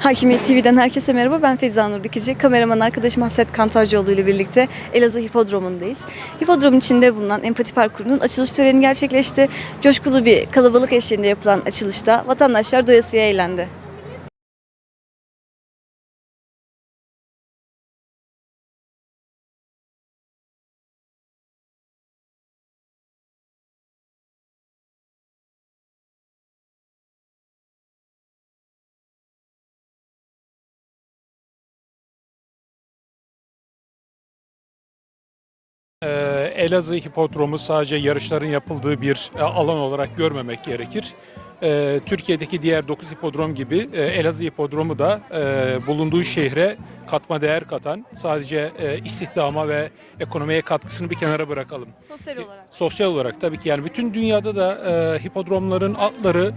Hakimiyet TV'den herkese merhaba. Ben Feyza Nur Dikici. Kameraman arkadaşım Hasret Kantarcıoğlu ile birlikte Elazığ Hipodromu'ndayız. Hipodromun içinde bulunan Empati Parkuru'nun açılış töreni gerçekleşti. Coşkulu bir kalabalık eşliğinde yapılan açılışta vatandaşlar doyasıya eğlendi. Elazığ Hipodromu sadece yarışların yapıldığı bir e, alan olarak görmemek gerekir. Ee, Türkiye'deki diğer 9 hipodrom gibi e, Elazığ Hipodromu da e, bulunduğu şehre katma değer katan, sadece e, istihdama ve ekonomiye katkısını bir kenara bırakalım. Sosyal olarak. Sosyal olarak tabii ki yani bütün dünyada da e, hipodromların adları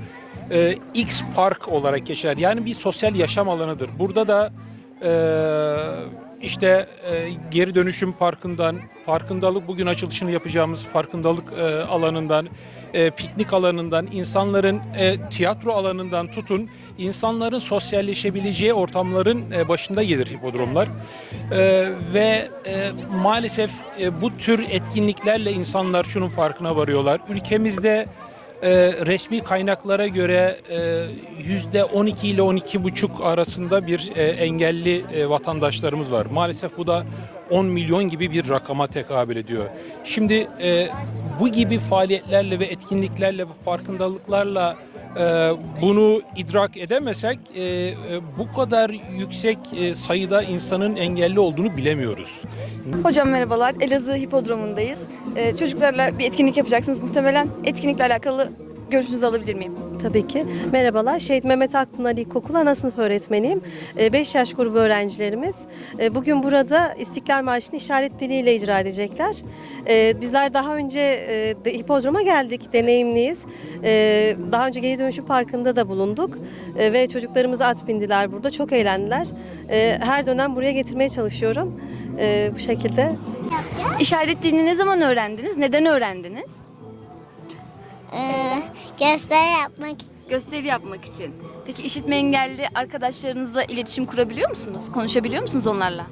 e, X Park olarak geçer. Yani bir sosyal yaşam alanıdır. Burada da e, işte e, geri dönüşüm parkından, farkındalık bugün açılışını yapacağımız farkındalık e, alanından, e, piknik alanından, insanların e, tiyatro alanından tutun, insanların sosyalleşebileceği ortamların e, başında gelir hipodromlar. E, ve e, maalesef e, bu tür etkinliklerle insanlar şunun farkına varıyorlar. Ülkemizde e, resmi kaynaklara göre e, yüzde 12 ile 12 buçuk arasında bir e, engelli e, vatandaşlarımız var. Maalesef bu da 10 milyon gibi bir rakama tekabül ediyor. Şimdi e, bu gibi faaliyetlerle ve etkinliklerle farkındalıklarla e, bunu idrak edemesek e, e, bu kadar yüksek e, sayıda insanın engelli olduğunu bilemiyoruz. Hocam merhabalar. Elazığ Hipodromu'ndayız. Ee, çocuklarla bir etkinlik yapacaksınız muhtemelen. Etkinlikle alakalı görüşünüzü alabilir miyim? Tabii ki. Merhabalar. Şehit Mehmet Akpınar İlkokulu ana sınıf öğretmeniyim. 5 yaş grubu öğrencilerimiz. E, Bugün burada İstiklal Marşı'nı işaret diliyle icra edecekler. E, Bizler daha önce e, hipodroma geldik, deneyimliyiz. Daha önce Geri Dönüşüm Parkı'nda da bulunduk. Ve çocuklarımız at bindiler burada. Çok eğlendiler. Her dönem buraya getirmeye çalışıyorum. Bu şekilde. İşaret dilini ne zaman öğrendiniz? Neden öğrendiniz? Ee, gösteri yapmak için. Gösteri yapmak için. Peki işitme engelli arkadaşlarınızla iletişim kurabiliyor musunuz? Konuşabiliyor musunuz onlarla?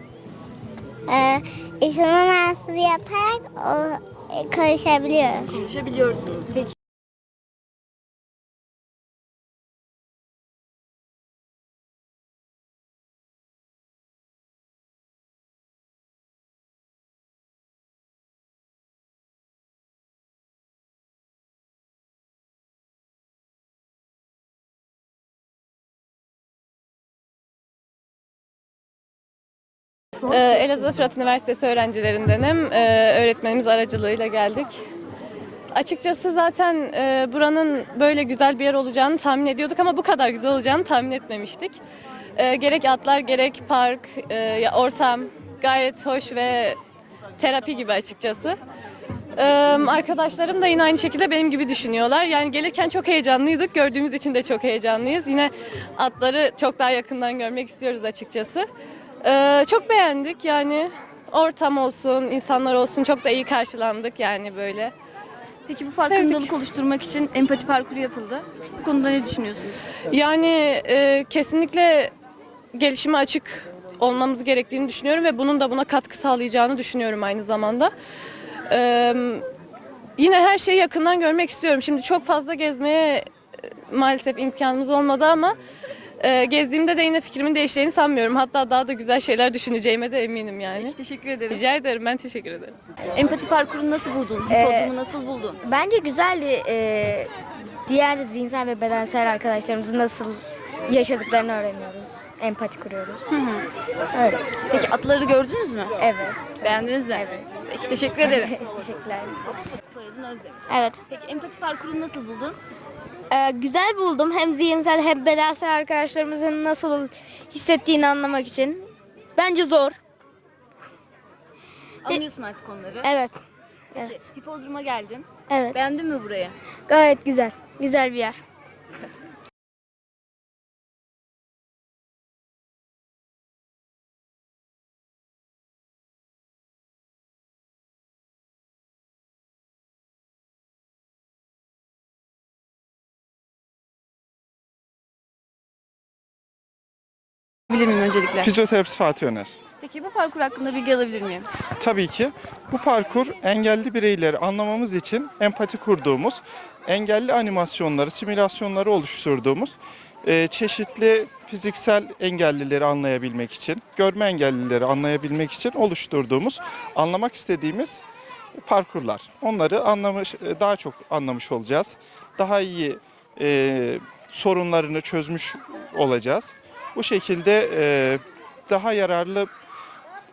Ee, işin anasını yaparak o, e, konuşabiliyoruz. Konuşabiliyorsunuz. Peki. Ee, Elazığ Fırat Üniversitesi öğrencilerindenim. Ee, Öğretmenimiz aracılığıyla geldik. Açıkçası zaten e, buranın böyle güzel bir yer olacağını tahmin ediyorduk ama bu kadar güzel olacağını tahmin etmemiştik. Ee, Gerek atlar gerek park, e, ortam gayet hoş ve terapi gibi açıkçası. Ee, Arkadaşlarım da yine aynı şekilde benim gibi düşünüyorlar. Yani gelirken çok heyecanlıydık, gördüğümüz için de çok heyecanlıyız. Yine atları çok daha yakından görmek istiyoruz açıkçası. Ee, çok beğendik yani ortam olsun, insanlar olsun çok da iyi karşılandık yani böyle. Peki bu farkındalık Sevdik. oluşturmak için empati parkuru yapıldı. Bu konuda ne düşünüyorsunuz? Yani e, kesinlikle gelişime açık olmamız gerektiğini düşünüyorum ve bunun da buna katkı sağlayacağını düşünüyorum aynı zamanda. Ee, yine her şeyi yakından görmek istiyorum. Şimdi çok fazla gezmeye e, maalesef imkanımız olmadı ama e, gezdiğimde de yine fikrimin değişeceğini sanmıyorum. Hatta daha da güzel şeyler düşüneceğime de eminim yani. Teşekkür ederim. Rica ederim ben teşekkür ederim. Empati parkurunu nasıl buldun? Hipodromu nasıl buldun? Bence güzeldi. Ee, diğer zihinsel ve bedensel arkadaşlarımızın nasıl yaşadıklarını öğreniyoruz. Empati kuruyoruz. Öyle. Peki atları gördünüz mü? Evet. Beğendiniz mi? Evet. Peki teşekkür ederim. Teşekkürler. Soyadın Özdemir. Evet. Peki empati parkurunu nasıl buldun? Ee, güzel buldum. Hem zihinsel hem bedensel arkadaşlarımızın nasıl hissettiğini anlamak için. Bence zor. Anlıyorsun artık onları. Evet. Peki, hipodroma geldin. Evet. Beğendin mi burayı? Gayet güzel. Güzel bir yer. Bilir miyim öncelikle? Fizyoterapist Fatih Öner. Peki bu parkur hakkında bilgi alabilir miyim? Tabii ki bu parkur engelli bireyleri anlamamız için empati kurduğumuz, engelli animasyonları, simülasyonları oluşturduğumuz, e, çeşitli fiziksel engellileri anlayabilmek için, görme engellileri anlayabilmek için oluşturduğumuz, anlamak istediğimiz parkurlar. Onları anlamış, e, daha çok anlamış olacağız. Daha iyi e, sorunlarını çözmüş olacağız. Bu şekilde e, daha yararlı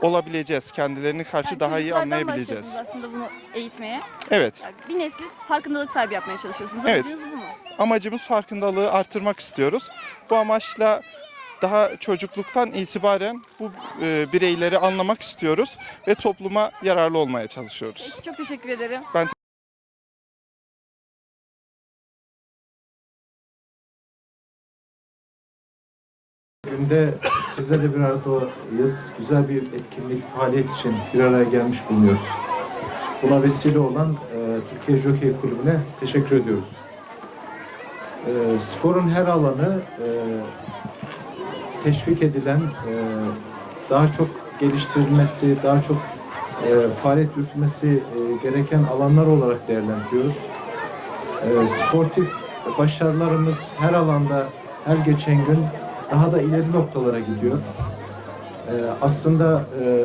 olabileceğiz. Kendilerini karşı Yani daha iyi çocuklardan anlayabileceğiz. başladınız aslında bunu eğitmeye. Evet. Yani bir nesli farkındalık sahibi yapmaya çalışıyorsunuz. Evet. Amacınız bu mu? Amacımız farkındalığı artırmak istiyoruz. Bu amaçla daha çocukluktan itibaren bu e, bireyleri anlamak istiyoruz ve topluma yararlı olmaya çalışıyoruz. Peki, çok teşekkür ederim. Ben Günde sizlerle bir aradayız. Güzel bir etkinlik, faaliyet için bir araya gelmiş bulunuyoruz. Buna vesile olan e, Türkiye Jockey Kulübü'ne teşekkür ediyoruz. E, sporun her alanı e, teşvik edilen, e, daha çok geliştirilmesi, daha çok e, faaliyet yürütmesi e, gereken alanlar olarak değerlendiriyoruz. E, sportif başarılarımız her alanda her geçen gün daha da ileri noktalara gidiyor. Ee, aslında e,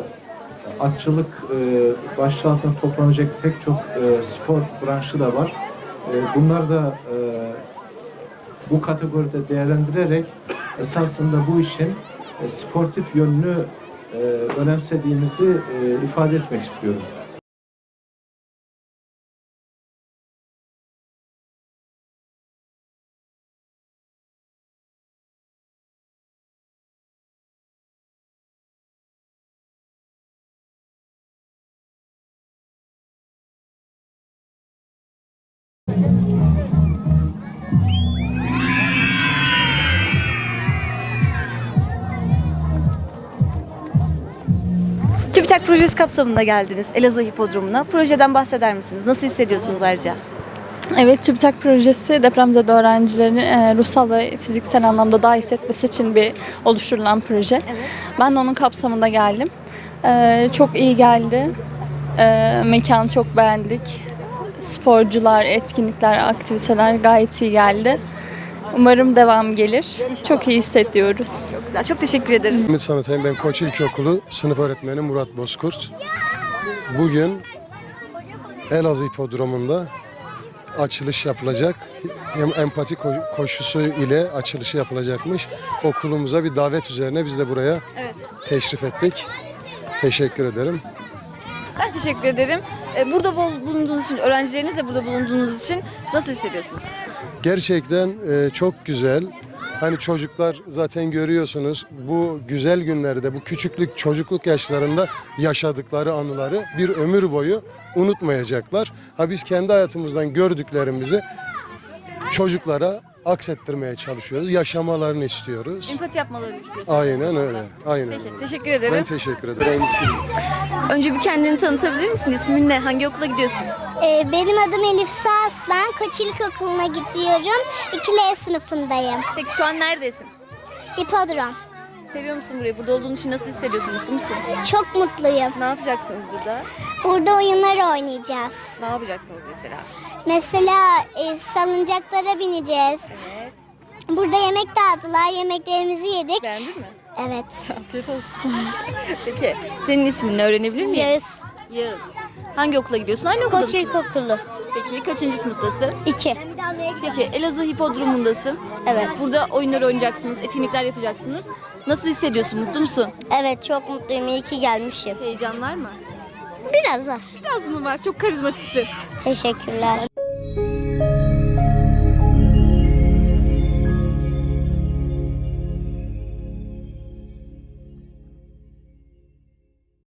atçılık e, başlığı altında toplanacak pek çok e, spor branşı da var. E, bunlar da e, bu kategoride değerlendirerek esasında bu işin e, sportif yönünü e, önemsediğimizi e, ifade etmek istiyorum. TÜBİTAK projesi kapsamında geldiniz Elazığ Hipodromu'na. Projeden bahseder misiniz? Nasıl hissediyorsunuz ayrıca? Evet, TÜBİTAK projesi depremzede öğrencilerin e, ruhsal ve fiziksel anlamda daha hissetmesi için bir oluşturulan proje. Evet. Ben de onun kapsamında geldim. E, çok iyi geldi. E, mekanı çok beğendik. Sporcular, etkinlikler, aktiviteler gayet iyi geldi. Umarım devam gelir. Çok iyi hissediyoruz. Çok güzel. Çok teşekkür ederim. Ümit Sanatayım ben Koç İlkokulu sınıf öğretmeni Murat Bozkurt. Bugün Elazığ Hipodromu'nda açılış yapılacak. Hem empati ko- koşusu ile açılışı yapılacakmış. Okulumuza bir davet üzerine biz de buraya Evet. teşrif ettik. Teşekkür ederim. Ben teşekkür ederim. Ee, Burada bulunduğunuz için, öğrencileriniz de burada bulunduğunuz için nasıl hissediyorsunuz? Gerçekten e, çok güzel. Hani çocuklar zaten görüyorsunuz bu güzel günlerde, bu küçüklük, çocukluk yaşlarında yaşadıkları anıları bir ömür boyu unutmayacaklar. Ha biz kendi hayatımızdan gördüklerimizi çocuklara aksettirmeye çalışıyoruz. Yaşamalarını istiyoruz. Empati yapmalarını istiyorsunuz. Aynen öyle. Aynen Peki, öyle. teşekkür ederim. Ben teşekkür ederim. Önce bir kendini tanıtabilir misin? İsmin ne? Hangi okula gidiyorsun? Ee, benim adım Elif Su Aslan. Koç İlkokulu'na gidiyorum. 2L sınıfındayım. Peki şu an neredesin? Hipodrom. Seviyor musun burayı? Burada olduğun için nasıl hissediyorsun? Mutlu musun? Çok mutluyum. Ne yapacaksınız burada? Burada oyunlar oynayacağız. Ne yapacaksınız mesela? Mesela e, salıncaklara bineceğiz. Evet. Burada yemek dağıttılar. Yemeklerimizi yedik. Beğendin mi? Evet. Afiyet olsun. Peki senin ismini öğrenebilir miyim? Yağız. Yağız. Hangi okula gidiyorsun? Aynı okulda mısın? İlkokulu. Peki kaçıncı sınıftasın? 2. Peki Elazığ Hipodromu'ndasın. Evet. Burada oyunlar oynayacaksınız, etkinlikler yapacaksınız. Nasıl hissediyorsun? Mutlu musun? Evet çok mutluyum. İyi ki gelmişim. Heyecan var mı? Biraz var. Biraz mı var? Çok karizmatiksin. Teşekkürler.